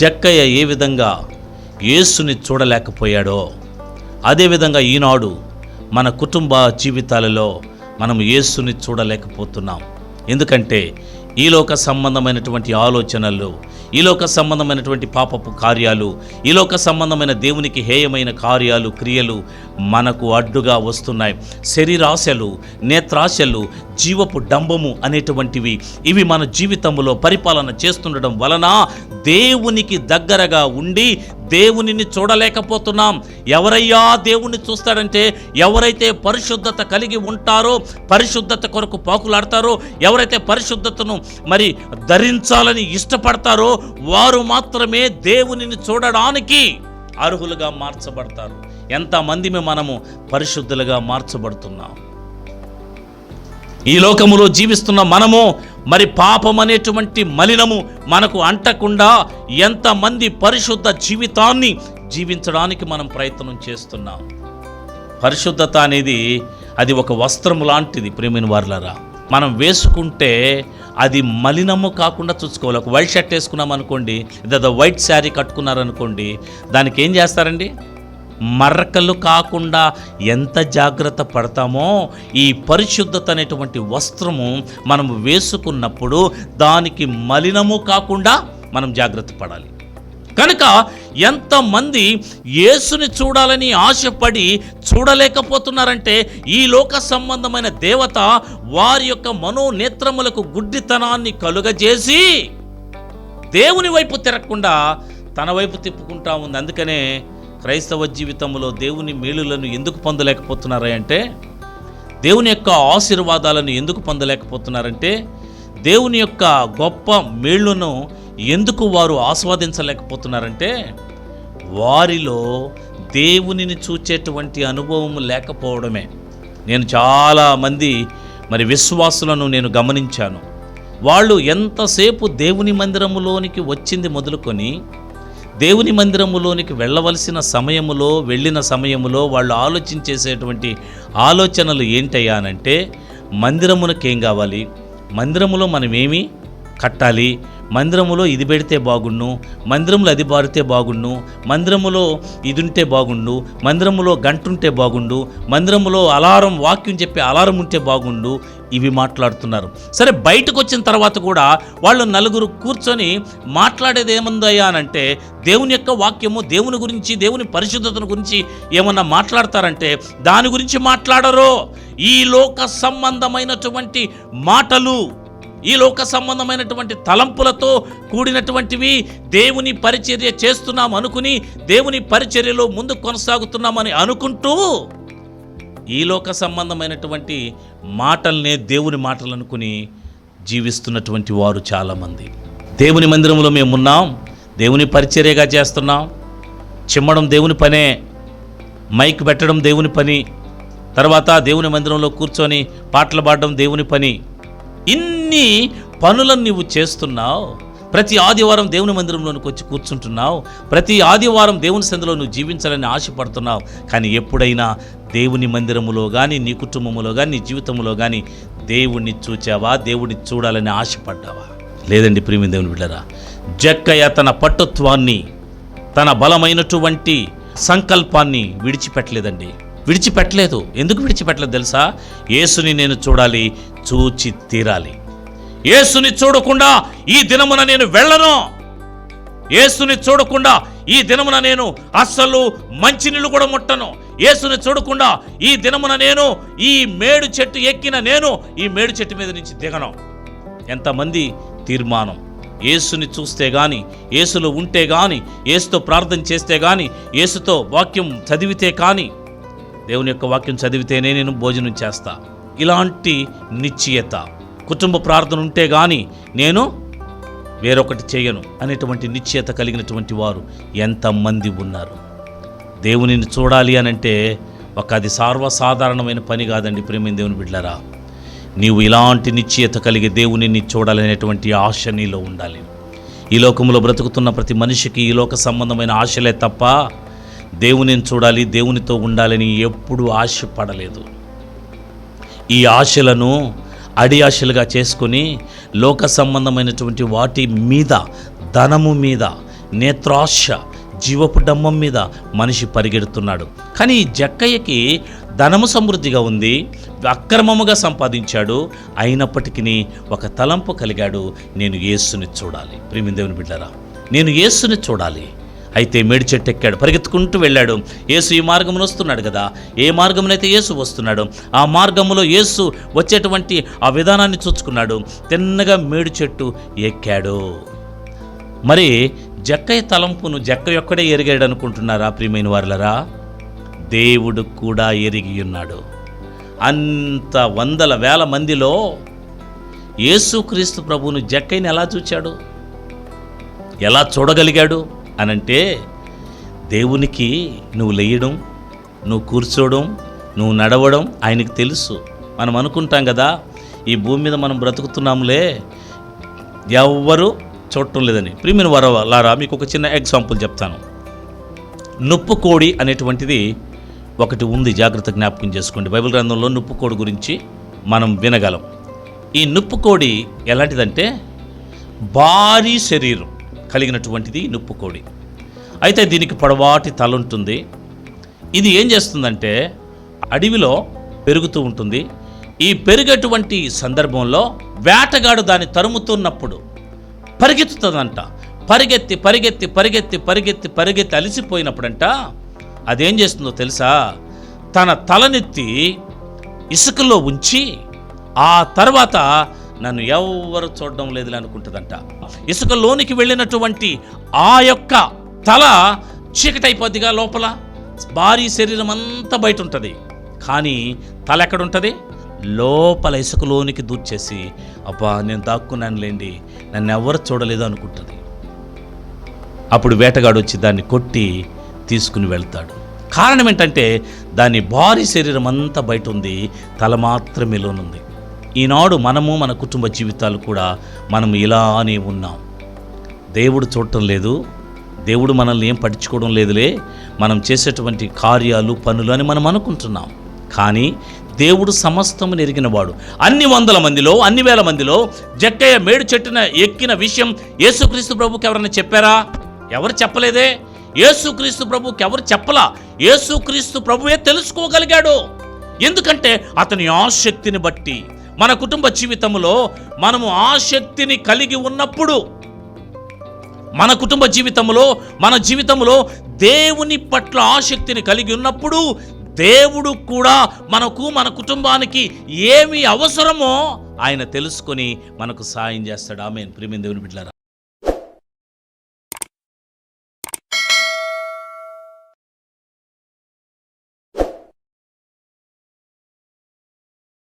జక్కయ్య ఏ విధంగా యేసుని చూడలేకపోయాడో అదేవిధంగా ఈనాడు మన కుటుంబ జీవితాలలో మనం యేసుని చూడలేకపోతున్నాం. ఎందుకంటే ఈలోక సంబంధమైనటువంటి ఆలోచనలు ఈలోక సంబంధమైనటువంటి పాపపు కార్యాలు ఈలోక సంబంధమైన దేవునికి హేయమైన కార్యాలు క్రియలు మనకు అడ్డుగా వస్తున్నాయి. శరీరాశలు నేత్రాశలు జీవపు డంబము అనేటువంటివి ఇవి మన జీవితంలో పరిపాలన చేస్తుండడం వలన దేవునికి దగ్గరగా ఉండి దేవునిని చూడలేకపోతున్నాం. ఎవరయ్యా దేవుణ్ణి చూస్తాడంటే ఎవరైతే పరిశుద్ధత కలిగి ఉంటారో పరిశుద్ధత కొరకు పాకులాడతారో ఎవరైతే పరిశుద్ధతను మరి ధరించాలని ఇష్టపడతారో వారు మాత్రమే దేవునిని చూడడానికి అర్హులుగా మార్చబడతారు. ఎంతమంది మనము పరిశుద్ధులుగా మార్చబడుతున్నాం. ఈ లోకములో జీవిస్తున్న మనము మరి పాపం అనేటువంటి మలినము మనకు అంటకుండా ఎంతమంది పరిశుద్ధ జీవితాన్ని జీవించడానికి మనం ప్రయత్నం చేస్తున్నాం. పరిశుద్ధత అనేది అది ఒక వస్త్రము లాంటిది ప్రేమిన వార్లరా. మనం వేసుకుంటే అది మలినము కాకుండా చూసుకోవాలి. ఒక వైట్ షర్ట్ వేసుకున్నాం అనుకోండి లేదా వైట్ శారీ కట్టుకున్నారనుకోండి దానికి ఏం చేస్తారండి? మరకలు కాకుండా ఎంత జాగ్రత్త పడతామో ఈ పరిశుద్ధత అనేటువంటి వస్త్రము మనం వేసుకున్నప్పుడు దానికి మలినము కాకుండా మనం జాగ్రత్త పడాలి. కనుక ఎంతమంది యేసుని చూడాలని ఆశపడి చూడలేకపోతున్నారంటే ఈ లోక సంబంధమైన దేవత వారి యొక్క మనోనేత్రములకు గుడ్డితనాన్ని కలుగజేసి దేవుని వైపు తిరగకుండా తన వైపు తిప్పుకుంటా ఉంది. అందుకనే క్రైస్తవ జీవితంలో దేవుని మేలులను ఎందుకు పొందలేకపోతున్నారా అంటే దేవుని యొక్క ఆశీర్వాదాలను ఎందుకు పొందలేకపోతున్నారంటే దేవుని యొక్క గొప్ప మేళ్ళను ఎందుకు వారు ఆస్వాదించలేకపోతున్నారంటే వారిలో దేవునిని చూచేటువంటి అనుభవం లేకపోవడమే. నేను చాలామంది మరి విశ్వాసులను నేను గమనించాను. వాళ్ళు ఎంతసేపు దేవుని మందిరములోనికి వచ్చింది మొదలుకొని దేవుని మందిరములోనికి వెళ్ళవలసిన సమయములో వెళ్ళిన సమయములో వాళ్ళు ఆలోచించేసేటువంటి ఆలోచనలు ఏంటయ్యానంటే మందిరమునకేం కావాలి? మందిరములో మనం ఏమి కట్టాలి? మందిరములో ఇది పెడితే బాగుండు మందిరంలో అది బారితే బాగుండు మందిరములో ఇది ఉంటే బాగుండు మందిరములో గంట ఉంటే బాగుండు మందిరములో అలారం వాక్యం చెప్పే అలారం ఉంటే బాగుండు ఇవి మాట్లాడుతున్నారు. సరే బయటకు వచ్చిన తర్వాత కూడా వాళ్ళు నలుగురు కూర్చొని మాట్లాడేది ఏముందయ్యా అనంటే దేవుని యొక్క వాక్యము దేవుని గురించి దేవుని పరిశుద్ధతను గురించి ఏమన్నా మాట్లాడతారంటే దాని గురించి మాట్లాడరు. ఈ లోక సంబంధమైనటువంటి మాటలు. ఈ లోక సంబంధమైనటువంటి తలంపులతో కూడినటువంటివి దేవుని పరిచర్య చేస్తున్నాం అనుకుని దేవుని పరిచర్యలో ముందు కొనసాగుతున్నామని అనుకుంటూ ఈ లోక సంబంధమైనటువంటి మాటల్నే దేవుని మాటలు అనుకుని జీవిస్తున్నటువంటి వారు చాలామంది. దేవుని మందిరంలో మేమున్నాం దేవుని పరిచర్యగా చేస్తున్నాం. చిమ్మడం దేవుని పనే మైక్ పెట్టడం దేవుని పని తర్వాత దేవుని మందిరంలో కూర్చొని పాటలు పాడడం దేవుని పని ఇన్ని పనులను నువ్వు చేస్తున్నావు. ప్రతి ఆదివారం దేవుని మందిరంలోనికి వచ్చి కూర్చుంటున్నావు. ప్రతి ఆదివారం దేవుని సందులో నువ్వు జీవించాలని ఆశపడుతున్నావు. కానీ ఎప్పుడైనా దేవుని మందిరములో కానీ నీ కుటుంబములో కానీ నీ జీవితంలో కానీ దేవుణ్ణి చూచావా? దేవుడిని చూడాలని ఆశపడ్డావా? లేదండి ప్రేమి దేవుని బిడ్డరా జక్కయ్య తన పట్టుత్వాన్ని తన బలమైనటువంటి సంకల్పాన్ని విడిచిపెట్టలేదండి. విడిచిపెట్టలేదు. ఎందుకు విడిచిపెట్టలేదు తెలుసా? యేసుని నేను చూడాలి చూచి తీరాలి. యేసుని చూడకుండా ఈ దినమున నేను వెళ్ళను. యేసుని చూడకుండా ఈ దినమున నేను అస్సలు మంచినీళ్ళు కూడా ముట్టను. యేసుని చూడకుండా ఈ దినమున నేను ఈ మేడు చెట్టు ఎక్కిన నేను ఈ మేడు చెట్టు మీద నుంచి దిగను. ఎంతమంది తీర్మానం. యేసుని చూస్తే గాని యేసులో ఉంటే గాని యేసుతో ప్రార్థన చేస్తే గాని యేసుతో వాక్యం చదివితే కానీ దేవుని యొక్క వాక్యం చదివితేనే నేను భోజనం చేస్తా. ఇలాంటి నిశ్చయత కుటుంబ ప్రార్థన ఉంటే కానీ నేను వేరొకటి చేయను అనేటువంటి నిశ్చయత కలిగినటువంటి వారు ఎంతమంది ఉన్నారు? దేవునిని చూడాలి అని అంటే ఒక అది సర్వసాధారణమైన పని కాదండి ప్రేమ దేవుని బిడ్డరా నీవు ఇలాంటి నిశ్చయత కలిగి దేవునిని చూడాలనేటువంటి ఆశ నీలో ఉండాలి. ఈ లోకంలో బ్రతుకుతున్న ప్రతి మనిషికి ఈ లోక సంబంధమైన ఆశలే తప్ప దేవునిని చూడాలి దేవునితో ఉండాలని ఎప్పుడూ ఆశపడలేదు. ఈ ఆశలను అడి ఆశలుగా చేసుకొని లోక సంబంధమైనటువంటి వాటి మీద ధనము మీద నేత్రాశ జీవపు డమ్మం మీద మనిషి పరిగెడుతున్నాడు. కానీ జక్కయ్యకి ధనము సమృద్ధిగా ఉంది అక్రమముగా సంపాదించాడు అయినప్పటికీ ఒక తలంపు కలిగాడు నేను యేసుని చూడాలి. ప్రేమిందేవుని బిడ్డరా నేను యేసుని చూడాలి. అయితే మేడి చెట్టు ఎక్కాడు పరిగెత్తుకుంటూ వెళ్ళాడు. యేసు ఈ మార్గమును వస్తున్నాడు కదా? ఏ మార్గమునైతే యేసు వస్తున్నాడు ఆ మార్గములో యేసు వచ్చేటువంటి ఆ విధానాన్ని చూచుకున్నాడు. తిన్నగా మేడి చెట్టు ఎక్కాడు. మరి జక్కయ్య తలంపును జక్క ఒక్కడే ఎరిగాడు అనుకుంటున్నారా ప్రియమైన వారులరా? దేవుడు కూడా ఎరిగి ఉన్నాడు. అంత వందల వేల మందిలో యేసుక్రీస్తు ప్రభువును జక్కయ్యని ఎలా చూచాడు? ఎలా చూడగలిగాడు? అనంటే దేవునికి నువ్వు లేయడం నువ్వు కూర్చోవడం నువ్వు నడవడం ఆయనకు తెలుసు. మనం అనుకుంటాం కదా ఈ భూమి మీద మనం బ్రతుకుతున్నాంలే. ఎవ్వరు చూడటం లేదని. ప్రీమియన్ వరవ లారా మీకు ఒక చిన్న ఎగ్జాంపుల్ చెప్తాను. నొప్పు కోడి అనేటువంటిది ఒకటి ఉంది జాగ్రత్త జ్ఞాపకం చేసుకోండి. బైబిల్ గ్రంథంలో నొప్పు కోడి గురించి మనం వినగలం. ఈ నొప్పు కోడి ఎలాంటిదంటే భారీ శరీరం. కలిగినటువంటిది నుప్పు కోడి. అయితే దీనికి పొడవాటి తల ఉంటుంది. ఇది ఏం చేస్తుందంటే అడవిలో పెరుగుతూ ఉంటుంది. ఈ పెరిగేటువంటి సందర్భంలో వేటగాడు దాన్ని తరుముతున్నప్పుడు పరిగెత్తుతుందంట. పరిగెత్తి పరిగెత్తి పరిగెత్తి పరిగెత్తి పరిగెత్తి అలిసిపోయినప్పుడంట అదేం చేస్తుందో తెలుసా? తన తలనెత్తి ఇసుకలో ఉంచి ఆ తర్వాత నన్ను ఎవరు చూడడం లేదులే అనుకుంటుందంట. ఇసుకలోనికి వెళ్ళినటువంటి ఆ యొక్క తల చీకటైపోద్దిగా లోపల. భారీ శరీరం అంతా బయట ఉంటుంది కానీ తల ఎక్కడుంటుంది? లోపల ఇసుకలోనికి దూర్చేసి అబ్బా నేను దాక్కున్నానులేండి నన్ను ఎవరు చూడలేదు అనుకుంటుంది. అప్పుడు వేటగాడు వచ్చి దాన్ని కొట్టి తీసుకుని వెళ్తాడు. కారణం ఏంటంటే దాని భారీ శరీరం అంతా బయట ఉంది తల మాత్రమే లోనుంది. ఈనాడు మనము మన కుటుంబ జీవితాలు కూడా మనం ఇలానే ఉన్నాం. దేవుడు చూడటం లేదు. దేవుడు మనల్ని ఏం పట్టించుకోవడం లేదులే. మనం చేసేటువంటి కార్యాలు పనులు అని మనం అనుకుంటున్నాం. కానీ దేవుడు సమస్తము నెరిగినవాడు. అన్ని వందల మందిలో అన్ని వేల మందిలో జక్కయ్య మేడు చెట్టున ఎక్కిన విషయం యేసుక్రీస్తు ప్రభుకి ఎవరైనా చెప్పారా? ఎవరు చెప్పలేదే? యేసుక్రీస్తు ప్రభుకి ఎవరు చెప్పలా? యేసుక్రీస్తు ప్రభువే తెలుసుకోగలిగాడు. ఎందుకంటే అతని ఆసక్తిని బట్టి మన కుటుంబ జీవితంలో మనము ఆసక్తిని కలిగి ఉన్నప్పుడు మన కుటుంబ జీవితంలో మన జీవితంలో దేవుని పట్ల ఆసక్తిని కలిగి ఉన్నప్పుడు దేవుడు కూడా మనకు మన కుటుంబానికి ఏమి అవసరమో ఆయన తెలుసుకొని మనకు సాయం చేస్తాడు. ఆమె ప్రేమ దేవుని బిడ్డలారా